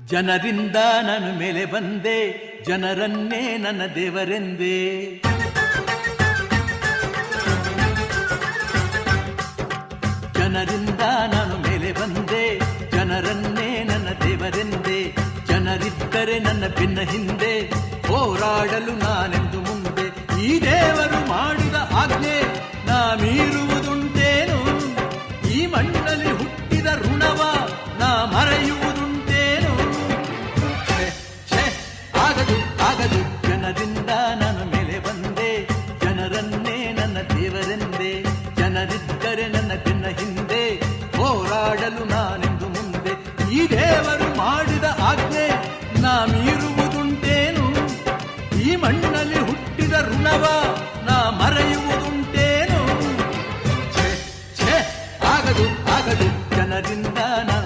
ಜನರಿಂದ ನಾನು ಮೇಲೆ ಬಂದೆ, ಜನರನ್ನೇ ನನ್ನ ದೇವರೆಂದೇ. ಜನರಿಂದ ನಾನು ಮೇಲೆ ಬಂದೆ, ಜನರನ್ನೇ ನನ್ನ ದೇವರೆಂದೆ. ಜನರಿದ್ದರೆ ನನ್ನ ಭಿನ್ನ ಹಿಂದೆ, ಹೋರಾಡಲು ನಾನೆಂದು ಮುಂದೆ. ಈ ದೇವರು ಮಾಡಿದ ಆಜ್ಞೆ ನಾ ಮೀರುವುದುಂಟೇನು ಈ ಮಣ್ಣಲ್ಲಿ ಈ ದೇವರು ಮಾಡಿದ ಆಜ್ಞೆ ನಾ ಮೀರುವುದುಂಟೇನು ಈ ಮಣ್ಣಲ್ಲಿ ಹುಟ್ಟಿದ ಋಣವ ನಾ ಮರೆಯುವುದುಂಟೇನು ಛೇ ಛೇ ಆಗದು ಆಗದು ಜನರಿಂದ ನಾ